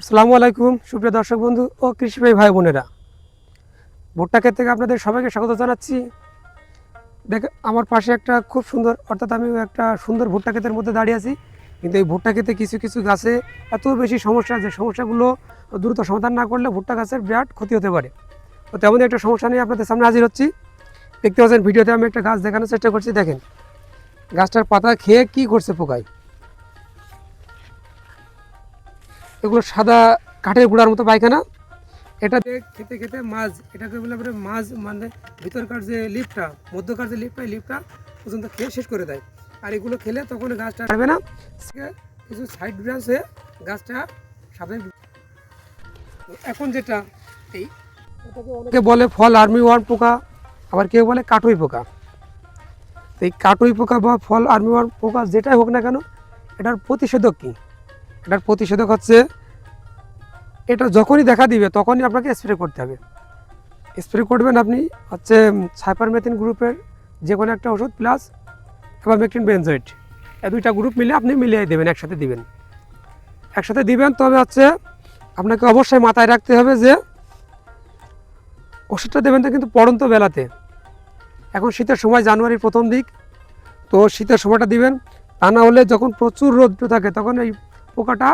আসসালামু আলাইকুম, সুপ্রিয় দর্শক বন্ধু ও কৃষিভাই ভাই বোনেরা। ভুট্টা ক্ষেত থেকে আপনাদের সবাইকে স্বাগত জানাচ্ছি। দেখ, আমার পাশে একটা খুব সুন্দর, অর্থাৎ আমি একটা সুন্দর ভুট্টা ক্ষেতের মধ্যে দাঁড়িয়ে আছি। কিন্তু এই ভুট্টা ক্ষেতে কিছু কিছু গাছে এত বেশি সমস্যা যে সমস্যাগুলো দ্রুত সমাধান না করলে ভুট্টা গাছের বিরাট ক্ষতি হতে পারে। তো তেমনই একটা সমস্যা নিয়ে আপনাদের সামনে হাজির হচ্ছি। দেখতে পাচ্ছেন, ভিডিওতে আমি একটা গাছ দেখানোর চেষ্টা করছি, দেখেন। গাছটার পাতা খেয়ে কি করছে পোকায়? এগুলো সাদা কাঠের গুঁড়ার মতো পায়খানা। এটা খেতে খেতে মাছ, এটাকে বলে আমরা মাছ মানে ভিতরকার যে লিপটা মধ্যকার যে লিপটা লিপটা পর্যন্ত খেয়ে শেষ করে দেয়। আর এগুলো খেলে তখন গাছটা পারবে না। কিছু সাইড ব্রাঞ্চ হয়ে গাছটা স্বাভাবিক এখন যেটা এই, এটাকে বলে ফল আর্মি ওয়ার্ম পোকা, আবার কেউ বলে কাটুই পোকা। তো এই কাটুই পোকা বা ফল আর্মি ওয়ার্ম পোকা যেটাই হোক না কেন, এটার প্রতিষেধক কী? এটার প্রতিষেধক হচ্ছে, এটা যখনই দেখা দিবে, তখনই আপনাকে স্প্রে করতে হবে। স্প্রে করবেন আপনি হচ্ছে সাইপারমেথিন গ্রুপের যে কোনো একটা ওষুধ প্লাস মেকটিন বেনজয়েড এই দুইটা গ্রুপ মিলে আপনি মিলিয়ে দেবেন, একসাথে দিবেন। একসাথে দিবেন, তবে হচ্ছে আপনাকে অবশ্যই মাথায় রাখতে হবে যে, ওষুধটা দেবেন তো কিন্তু পড়ন্ত বেলাতে। এখন শীতের সময়, জানুয়ারির প্রথম দিক, তো শীতের সময়টা দিবেন। তা না হলে যখন প্রচুর রৌদ্র থাকে, তখন এই পোকাটা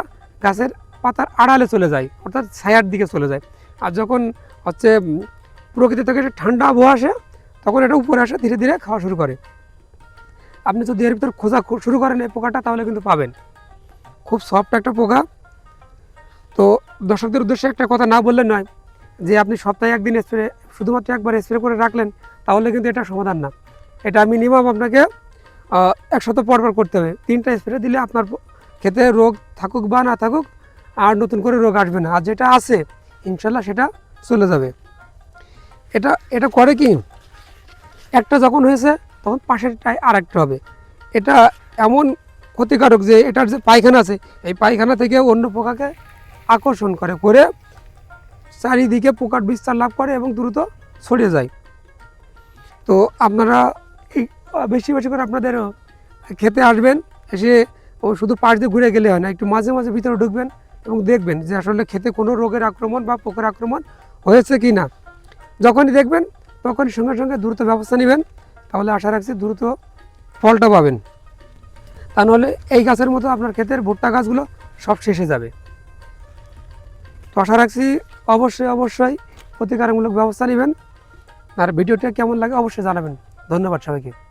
গাছের পাতার আড়ালে চলে যায় অর্থাৎ ছায়ার দিকে চলে যায়। আর যখন হচ্ছে প্রকৃতি থেকে একটা ঠান্ডা আবহাওয়া আসে তখন এটা উপরে আসে ধীরে ধীরে খাওয়া শুরু করে। আপনি যদি এর ভিতর খোঁজা শুরু করেন এই পোকাটা তাহলে কিন্তু পাবেন। খুব সফট একটা পোকা। তো দর্শকদের উদ্দেশ্যে একটা কথা না বললে নয় যে আপনি সপ্তাহে একদিন স্প্রে শুধুমাত্র একবার স্প্রে করে রাখলেন তাহলে কিন্তু এটা সমাধান না। এটা মিনিমাম আপনাকে আহ, এক সপ্তাহ পর পর করতে হবে। তিনটা স্প্রে দিলে আপনার খেতে রোগ থাকুক বা না থাকুক, আর নতুন করে রোগ আসবে না। আর যেটা আছে, ইনশাল্লাহ সেটা চলে যাবে। এটা এটা করে কি? একটা যখন হয়েছে, তখন পাশেরটাই আর একটা হবে। এটা এমন ক্ষতিকারক যে, এটার যে পায়খানা আছে, এই পায়খানা থেকে অন্য পোকাকে আকর্ষণ করে করে চারিদিকে পোকার বিস্তার লাভ করে এবং দ্রুত ছড়িয়ে যায়। তো আপনারা এই, বেশি বেশি করে আপনাদের খেতে আসবেন, এসে ও শুধু পাশ দিয়ে ঘুরে গেলে হয় না, একটু মাঝে মাঝে ভিতরে ঢুকবেন এবং দেখবেন যে আসলে খেতে কোনো রোগের আক্রমণ বা পোকার আক্রমণ হয়েছে কি না। যখনই দেখবেন, তখনই সঙ্গে সঙ্গে দ্রুত ব্যবস্থা নেবেন, তাহলে আশা রাখছি দ্রুত ফলটা পাবেন। তা নাহলে এই গাছের মতো আপনার ক্ষেতের ভুট্টা গাছগুলো সব শেষে যাবে। তো আশা রাখছি অবশ্যই অবশ্যই প্রতিকারমূলক ব্যবস্থা নেবেন। আর ভিডিওটা কেমন লাগে অবশ্যই জানাবেন। ধন্যবাদ সবাইকে।